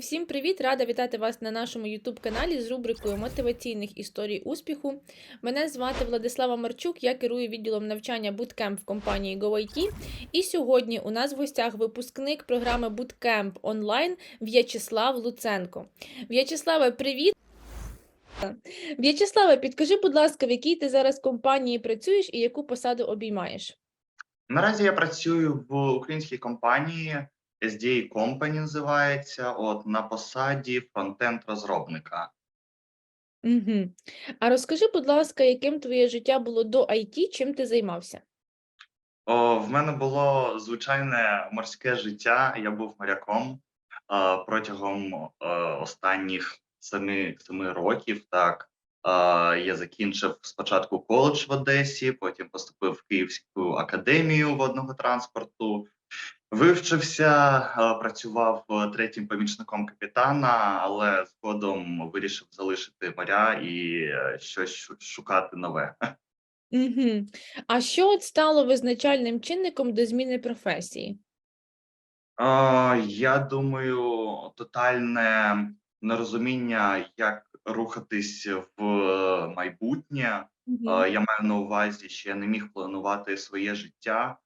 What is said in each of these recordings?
Всім привіт! Рада вітати вас на нашому youtube каналі з рубрикою мотиваційних історій успіху. Мене звати Владислава Марчук, я керую відділом навчання Bootcamp в компанії GoIT. І сьогодні у нас в гостях випускник програми Bootcamp онлайн В'ячеслав Луценко. В'ячеславе, привіт! В'ячеславе, підкажи, будь ласка, в якій ти зараз компанії працюєш і яку посаду обіймаєш? Наразі я працюю в українській компанії SDA Company називається. От на посаді фронтенд розробника. Угу. А розкажи, будь ласка, яким твоє життя було до IT, чим ти займався? О, в мене було звичайне морське життя. Я був моряком а, протягом а, останніх семи, семи років. Так а, я закінчив спочатку коледж в Одесі, потім поступив в Київську академію водного транспорту. Вивчився, працював е, третім помічником капітана, але згодом вирішив залишити моря і е, щось шукати нове. Угу. А що от стало визначальним чинником до зміни професії? А, я думаю, тотальне нерозуміння, як рухатись в майбутнє. А, Я маю на увазі, що я не міг планувати своє життя.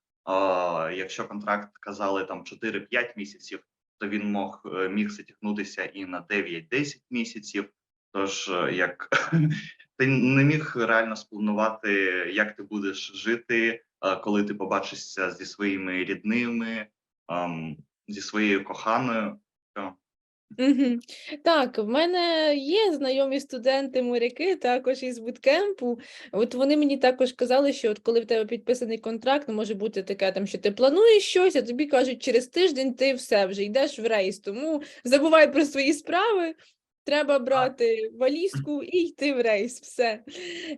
Якщо контракт казали там 4-5 місяців, то він мог е, міг затягнутися і на 9-10 місяців. Тож, е, як ти не міг реально спланувати, як ти будеш жити, е, коли ти побачишся зі своїми рідними, зі своєю коханою. Так, в мене є знайомі студенти-моряки, також із буткемпу. От вони мені також казали, що от коли в тебе підписаний контракт, може бути таке, там, що ти плануєш щось, а тобі кажуть, через тиждень ти все вже йдеш в рейс. Тому забувай про свої справи. Треба брати валізку і йти в рейс. Все.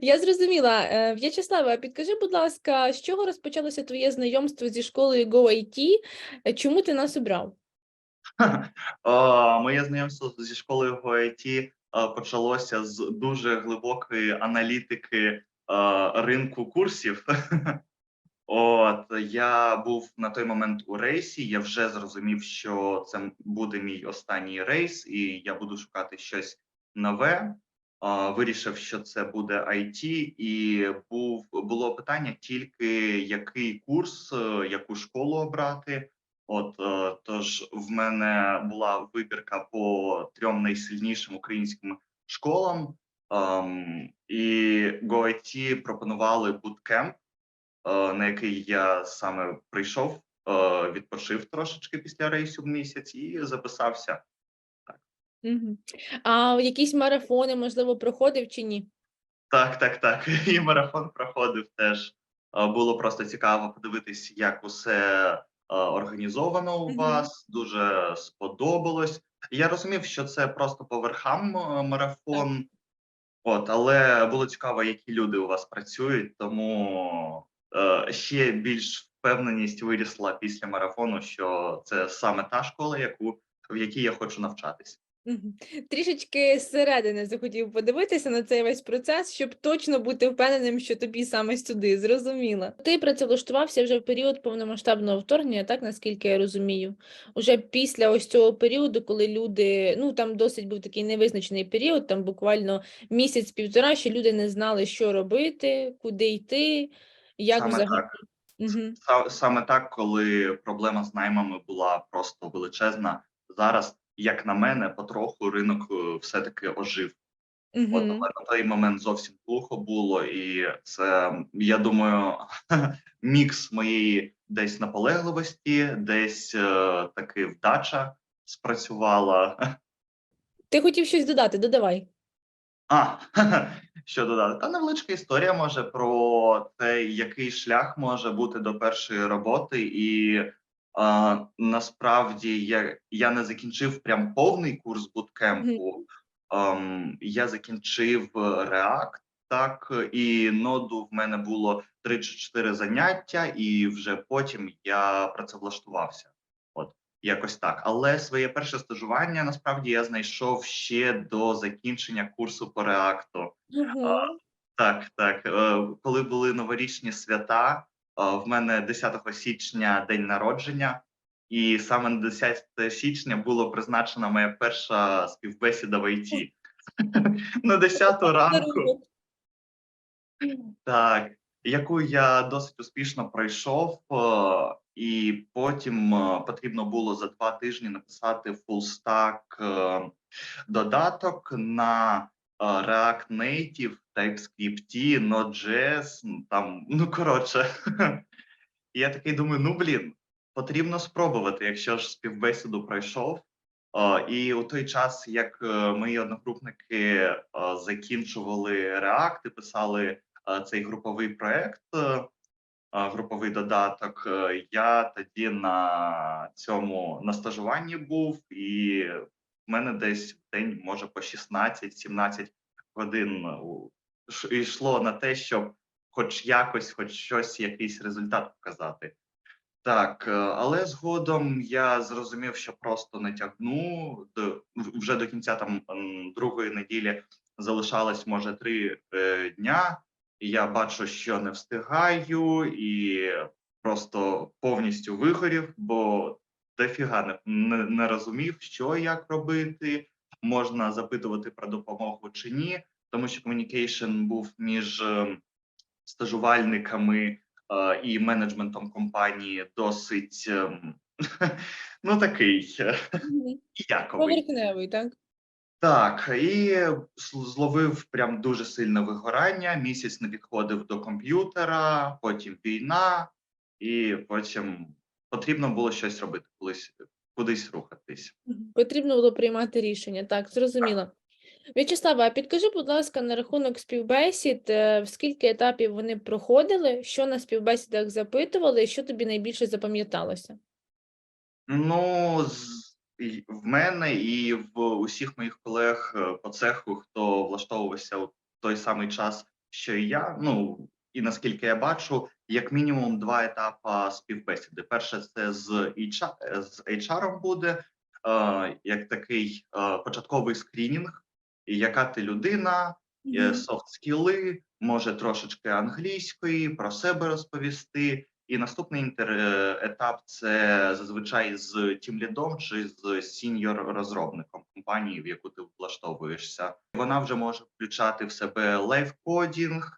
Я зрозуміла. Е, В'ячеславе, а підкажи, будь ласка, з чого розпочалося твоє знайомство зі школою GoIT? Е, Чому ти нас обрав? Моє знайомство зі школою ГОІТ почалося з дуже глибокої аналітики ринку курсів. От я був на той момент у рейсі. Я вже зрозумів, що це буде мій останній рейс, і я буду шукати щось нове. Вирішив, що це буде IT, і був було питання тільки який курс, е, яку школу обрати. От е, тож в мене була вибірка по трьом найсильнішим українським школам, ем, і GoIT пропонували буткемп, е, на який я саме прийшов, е, відпочив трошечки після рейсу в місяць і записався. Угу. А якісь марафони, можливо, проходив чи ні? Так, так, так. І марафон проходив теж. Е, Було просто цікаво подивитись, як усе організовано у вас. Дуже сподобалось. Я розумів, що це просто по верхам е, марафон. От, але було цікаво, які люди у вас працюють, тому е, ще більш впевненість вирісла після марафону, що це саме та школа, яку в якій я хочу навчатись. Трішечки зсередини захотів подивитися на цей весь процес, щоб точно бути впевненим, що тобі саме сюди, зрозуміла. Ти працевлаштувався вже в період повномасштабного вторгнення, так наскільки я розумію. Уже після ось цього періоду, коли люди, ну там досить був такий невизначений період, там буквально місяць-півтора, що люди не знали, що робити, куди йти, як Саме взагалі. так. Угу. Саме так, коли проблема з наймами була просто величезна. Зараз, як на мене, потроху ринок е, все-таки ожив. От Угу. але на той момент зовсім глухо було, і це я думаю, мікс моєї десь наполегливості, десь е, таки вдача спрацювала. Ти хотів щось додати, додавай. А що додати? Та невеличка історія може про те, який шлях може бути до першої роботи, і а, насправді я, я не закінчив прям повний курс буткемпу. Ем, я закінчив е, React, так і ноду в мене було 3 чи 4 заняття, і вже потім я працевлаштувався. От якось так. Але своє перше стажування насправді я знайшов ще до закінчення курсу по React. Угу. Так, так. Е, Коли були новорічні свята, в мене 10 січня день народження. і саме на 10 січня було призначена моя перша співбесіда в ІТ. На 10 ранку. Так, яку я досить успішно пройшов, е, і потім е, потрібно було за два тижні написати фулстак е, додаток на е, React Native, TypeScript, Node.js, там, ну коротше. І я такий думаю: ну блін, потрібно спробувати, якщо ж співбесіду пройшов. І у той час, як е, мої одногрупники е, закінчували React і писали цей груповий проект, е, груповий додаток, е, я тоді на цьому на стажуванні був, і в мене десь день, може, по 16-17 годин у- йшло на те, щоб хоч якось, хоч щось, якийсь результат показати. Так, е, але згодом я зрозумів, що просто не тягну вже до кінця там другої неділі залишалось може три е, дня, і я бачу, що не встигаю, і просто повністю вигорів, бо дофіга не, не, не розумів, що і як робити, можна запитувати про допомогу чи ні, тому що комунікейшн був між е, стажувальниками е, і менеджментом компанії досить ем, ну такий е, яковий. Поверхневий, так? Так, і зловив прям дуже сильне вигорання. Місяць не підходив до комп'ютера, потім війна, і потім потрібно було щось робити, колись кудись рухатись. Потрібно було приймати рішення. Так, зрозуміло. В'ячеслава, а підкажи, будь ласка, на рахунок співбесід, е, в скільки етапів вони проходили, що на співбесідах запитували, і що тобі найбільше запам'яталося? Ну, з, і в мене і в усіх моїх колег е, по цеху, хто влаштовувався у той самий час, що і я. Ну і наскільки я бачу, як мінімум два етапи співбесіди. Перше, це з HR, е, з HR буде е, як такий е, початковий скринінг, і яка ти людина, софт скіли, може трошечки англійської, про себе розповісти. І наступний інтер е, етап це зазвичай з тімлідом чи з сіньор розробником компанії, в яку ти влаштовуєшся. Вона вже може включати в себе лайфкодінг, е,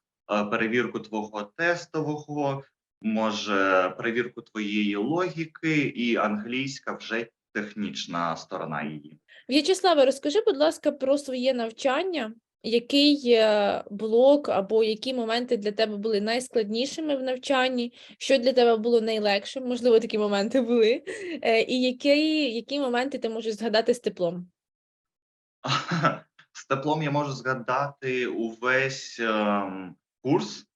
перевірку твого тестового, може перевірку твоєї логіки, і англійська вже технічна сторона її. В'ячеславе, розкажи, будь ласка, про своє навчання. Який е, блок або які моменти для тебе були найскладнішими в навчанні? Що для тебе було найлегшим? Можливо, такі моменти були. Е, І які, які моменти ти можеш згадати з теплом? З теплом я можу згадати увесь ем, курс,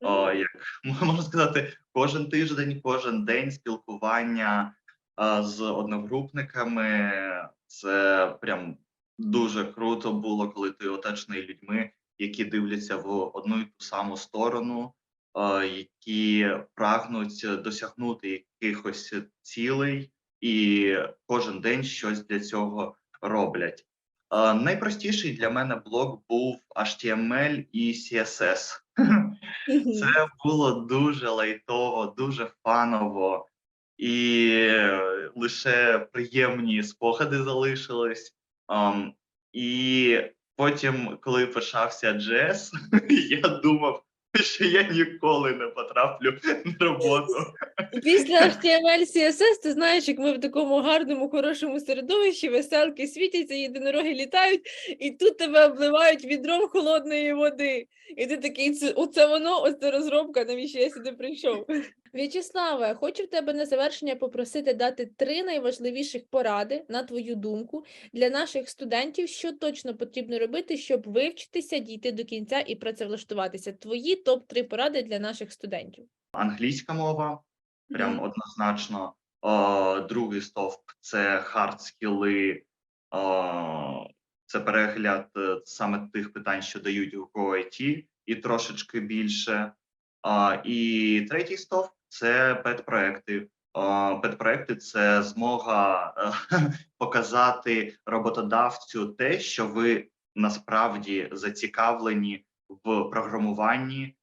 О, як можна сказати, кожен тиждень, кожен день спілкування а, з одногрупниками. Це прям дуже круто було, коли ти оточений людьми, які дивляться в одну і ту саму сторону, а, які прагнуть досягнути якихось цілей, і кожен день щось для цього роблять. Найпростіший для мене блок був HTML і CSS. Це було дуже лайтово, дуже фаново, і лише приємні спогади залишились. І потім, коли почався JS, я думав, що я ніколи не потраплю на роботу. Після HTML, CSS, ти знаєш, як ми в такому гарному, хорошому середовищі, веселки світяться, єдинороги літають, і тут тебе обливають відром холодної води. І ти такий, «Це- оце воно, ось це розробка, навіщо я сюди прийшов. В'ячеславе, хочу в тебе на завершення попросити дати три найважливіших поради, на твою думку, для наших студентів, що точно потрібно робити, щоб вивчитися, дійти до кінця і працевлаштуватися. Твої топ-3 поради для наших студентів. Англійська мова, прям Мгм. однозначно. О, другий стовп це хард скіли, це перегляд е, саме тих питань, що дають у GoIT, і трошечки більше. А, і третій стовп це педпроекти. Педпроекти це змога е, показати роботодавцю те, що ви насправді зацікавлені в програмуванні, е,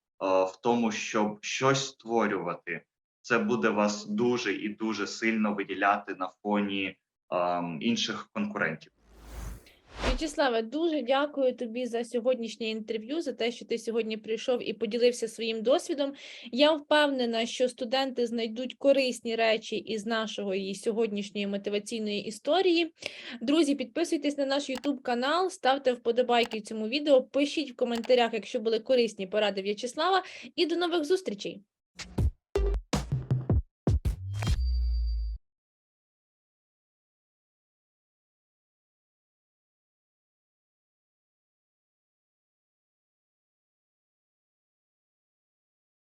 в тому, щоб щось створювати. це буде вас дуже і дуже сильно виділяти на фоні ем, інших конкурентів. В'ячеславе, дуже дякую тобі за сьогоднішнє інтерв'ю, за те, що ти сьогодні прийшов і поділився своїм досвідом. Я впевнена, що студенти знайдуть корисні речі із нашого і сьогоднішньої мотиваційної історії. Друзі, підписуйтесь на наш YouTube канал, ставте вподобайки цьому відео, пишіть в коментарях, якщо були корисні поради В'ячеслава, і до нових зустрічей!